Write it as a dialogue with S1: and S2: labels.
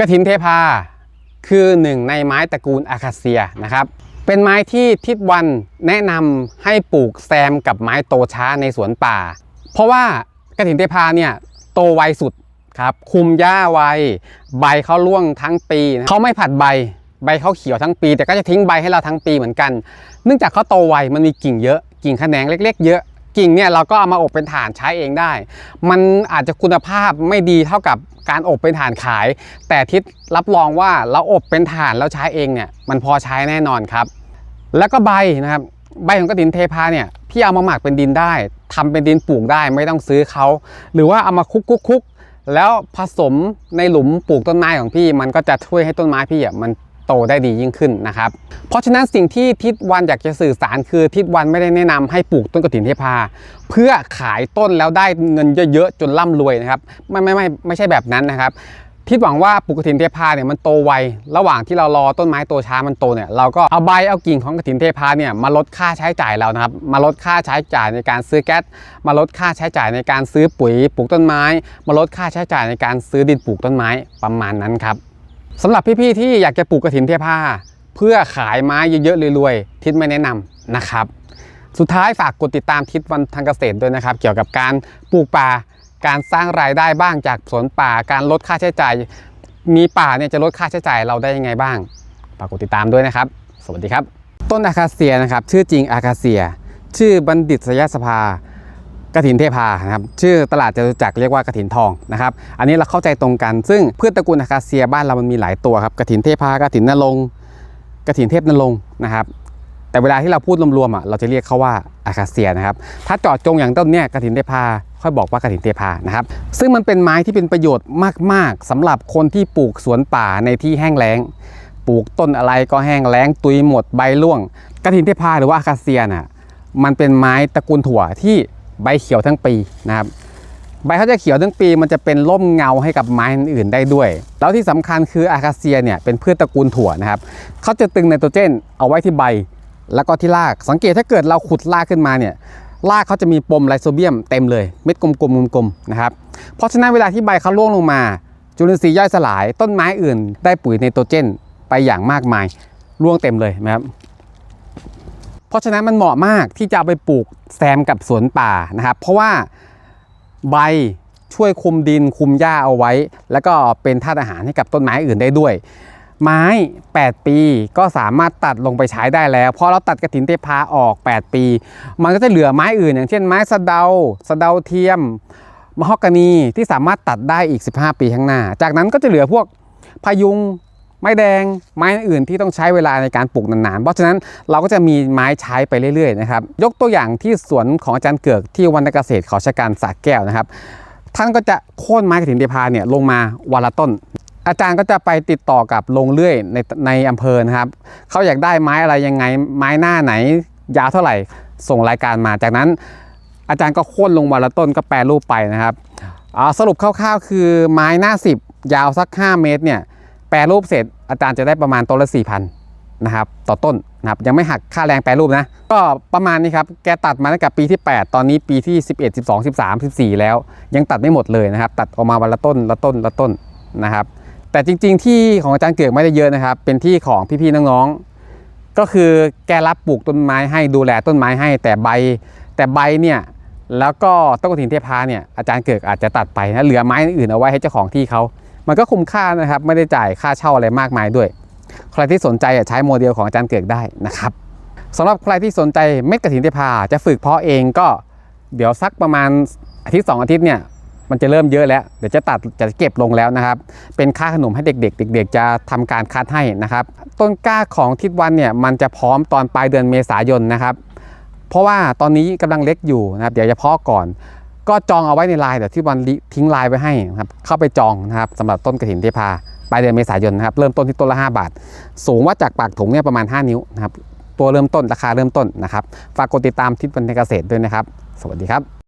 S1: กระถินเทพาคือหนึ่งในไม้ตระกูลอาคาเซียนะครับ เป็นไม้ที่ทิศวันแนะนำให้ปลูกแซมกับไม้โตช้าในสวนป่า เพราะว่ากระถินเทพาเนี่ยโตไวสุดครับคุมหญ้าไวใบเขาร่วงทั้งปีนะเขาไม่ผัดใบใบเขาเขียวทั้งปี แต่ก็จะทิ้งใบให้เราทั้งปีเหมือนกัน เนื่องจากเขาโตไวมันมีกิ่งเยอะกิ่งแขนงเล็ก ๆ เยอะ กิ่งเนี่ยเราก็เอามาอบเป็นถ่านใช้เองได้ มันอาจจะคุณภาพไม่ดีเท่ากับการอบเป็นถ่านขาย แต่ทิศรับรองว่าเราอบเป็นถ่านแล้วใช้เองเนี่ยมันพอใช้แน่นอนครับ แล้วก็ใบนะครับใบของกระถินเทพาเนี่ยพี่เอามาหมักเป็นดินได้ทำเป็นดินปลูกได้ไม่ต้องซื้อเขาหรือว่าเอามาคุกคุกคุกแล้วผสมในหลุมปลูกต้นไม้ของพี่ มันก็จะช่วยให้ต้นไม้พี่อะมัน โตได้ดียิ่งขึ้นนะครับ เพราะฉะนั้นสิ่งที่ทิศวันอยากจะสื่อสารคือทิศวันไม่ได้แนะนำให้ปลูกต้นกระถินเทพา เพื่อขายต้นแล้วได้เงินเยอะๆจนร่ำรวยนะครับ ไม่ไม่ไม่ไม่ใช่แบบนั้นนะครับทิศหวังว่าปลูกกระถินเทพาเนี่ยมันโตไว ระหว่างที่เรารอต้นไม้โตช้ามันโตเนี่ยเราก็เอาใบเอากิ่งของกระถินเทพาเนี่ยมาลดค่าใช้จ่ายเรานะครับ มาลดค่าใช้จ่ายในการซื้อแก๊สมาลดค่าใช้จ่ายในการซื้อปุ๋ยปลูกต้นไม้ มาลดค่าใช้จ่ายในการซื้อดินปลูกต้นไม้ประมาณนั้นครับ สำหรับพี่ๆที่อยากจะปลูกกระถินเทพาเพื่อขายไม้เยอะๆรวยๆทิศไม่แนะนำนะครับ สุดท้ายฝากกดติดตามทิศวันทางเกษตรด้วยนะครับ เกี่ยวกับการปลูกป่าการสร้างรายได้บ้างจากสวนป่าการลดค่าใช้จ่าย มีป่าเนี่ยจะลดค่าใช้จ่ายเราได้ยังไงบ้างฝากกดติดตามด้วยนะครับ สวัสดีครับ ต้นอาคาเซียนะครับชื่อจริงอาคาเซีย ชื่อบัณฑิตยสภา กระถินเทพานะครับชื่อตลาดจตุจักรเรียกว่ากระถินทองนะครับอันนี้เราเข้าใจตรงกัน ซึ่งพืชตระกูลอาคาเซียบ้านเรามันมีหลายตัวครับกระถินเทพากระถินนรงกระถินเทพนรงนะครับแต่เวลาที่เราพูดรวมๆอะเราจะเรียกเขาว่าอาคาเซียนะครับถ้าจาะจงอย่างต้นเนี่ยกระถินเทพาค่อยบอกว่ากระถินเทพานะครับซึ่งมันเป็นไม้ที่เป็นประโยชน์มากๆสำหรับคนที่ปลูกสวนป่าในที่แห้งแล้งปลูกต้นอะไรก็แห้งแล้งตุยหมดใบร่วงกระถินเทพาหรือว่าอาคาเซียน่ะมันเป็นไม้ตระกูลถั่วที่ ใบเขียวทั้งปีนะครับใบเขาจะเขียวทั้งปีมันจะเป็นร่มเงาให้กับไม้อื่นได้ด้วย แล้วที่สำคัญคืออาคาเซียเนี่ยเป็นพืชตระกูลถั่วนะครับเขาจะตึงไนโตรเจนเอาไว้ที่ใบ แล้วก็ที่ราก สังเกตถ้าเกิดเราขุดรากขึ้นมาเนี่ยรากเขาจะมีปมไลโซเบียมเต็มเลยเม็ดกลมๆกลมๆนะครับเพราะฉะนั้นเวลาที่ใบเขาร่วงลงมา จุลินทรีย์ย่อยสลาย ต้นไม้อื่น ได้ปุ๋ยไนโตรเจน ไปอย่างมากมายร่วงเต็มเลยนะครับ เพราะฉะนั้นมันเหมาะมากที่จะเอาไปปลูกแซมกับสวนป่านะครับ เพราะว่าใบช่วยคุมดินคุมหญ้าเอาไว้ แล้วก็เป็นธาตุอาหารให้กับต้นไม้อื่นได้ด้วย ไม้ 8 ปีก็สามารถตัดลงไปใช้ได้แล้วพอเราตัดกระถินเทพาออก 8 ปี มันก็จะเหลือไม้อื่น อย่างเช่นไม้สะเดาสะเดาเทียมมะฮอกกานีที่สามารถตัดได้อีก 15 ปีข้างหน้า จากนั้นก็จะเหลือพวกพายุง ไม้แดงไม้อื่นที่ต้องใช้เวลาในการปลูกนานๆ เพราะฉะนั้นเราก็จะมีไม้ใช้ไปเรื่อยๆนะครับยกตัวอย่างที่สวนของอาจารย์เกือกที่วรรณเกษตรเขาชะการสระแก้วนะครับ ท่านก็จะโค่นไม้กระถินเทพาเนี่ยลงมาวันละต้น อาจารย์ก็จะไปติดต่อกับลงเลื่อยในในอำเภอนะครับเขาอยากได้ไม้อะไรยังไงไม้หน้าไหน ยาวเท่าไหร่ส่งรายการมา จากนั้นอาจารย์ก็โค่นลงวันละต้นก็แปรรูปไปนะครับอ่าสรุปคร่าวๆ คือไม้หน้า 10 ยาวสัก 5 เมตรเนี่ย แปรรูปเสร็จอาจารย์จะได้ประมาณต้นละ4,000นะครับต่อต้นนะครับยังไม่หักค่าแรงแปรรูปนะ ก็ประมาณนี้ครับแกตัดมาตั้งแต่ปีที่ 8 ตอนนี้ปีที่ 11 12 13 14 แล้ว ยังตัดไม่หมดเลยนะครับ ตัดออกมาวันละต้นละต้นละต้นนะครับ แต่จริง ๆ ที่ของอาจารย์เกือกไม่ได้เยอะนะครับ เป็นที่ของพี่ๆน้องๆก็คือแกรับปลูกต้นไม้ให้ดูแลต้นไม้ให้ แต่ใบแต่ใบเนี่ยแล้วก็ต้นกระถินเทพาเนี่ยอาจารย์เกือกอาจจะตัดไปนะเหลือไม้อื่นเอาไว้ให้เจ้าของที่เขา มันก็คุ้มค่านะครับ ไม่ได้จ่ายค่าเช่าอะไรมากมายด้วย ใครที่สนใจใช้โมเดลของอาจารย์เกือกได้นะครับสำหรับใครที่สนใจเม็ดกระถินเทพาจะฝึกเพาะเองก็เดี๋ยวสักประมาณอาทิตย์สองอาทิตย์เนี่ยมันจะเริ่มเยอะแล้ว เดี๋ยวจะตัดจะเก็บลงแล้วนะครับ เป็นค่าขนมให้เด็กๆ เด็ก ๆ จะทำการคัดให้นะครับ ต้นกล้าของทิศวันเนี่ยมันจะพร้อมตอนปลายเดือนเมษายนนะครับ เพราะว่าตอนนี้กำลังเล็กอยู่นะครับ เดี๋ยวจะเพาะก่อน ก็จองเอาไว้ในไลน์เดี๋ยวที่วันทิ้งไลน์ไว้ให้นะครับเข้าไปจองนะครับสำหรับต้นกระถินเทพาปลายเดือนเมษายนนะครับเริ่มต้นที่ต้นละ 5 บาท สูงว่าจากปากถุงเนี่ยประมาณ 5 นิ้วนะครับตัวเริ่มต้นราคาเริ่มต้นนะครับ ฝากกดติดตามทิศวันเกษตรด้วยนะครับ สวัสดีครับ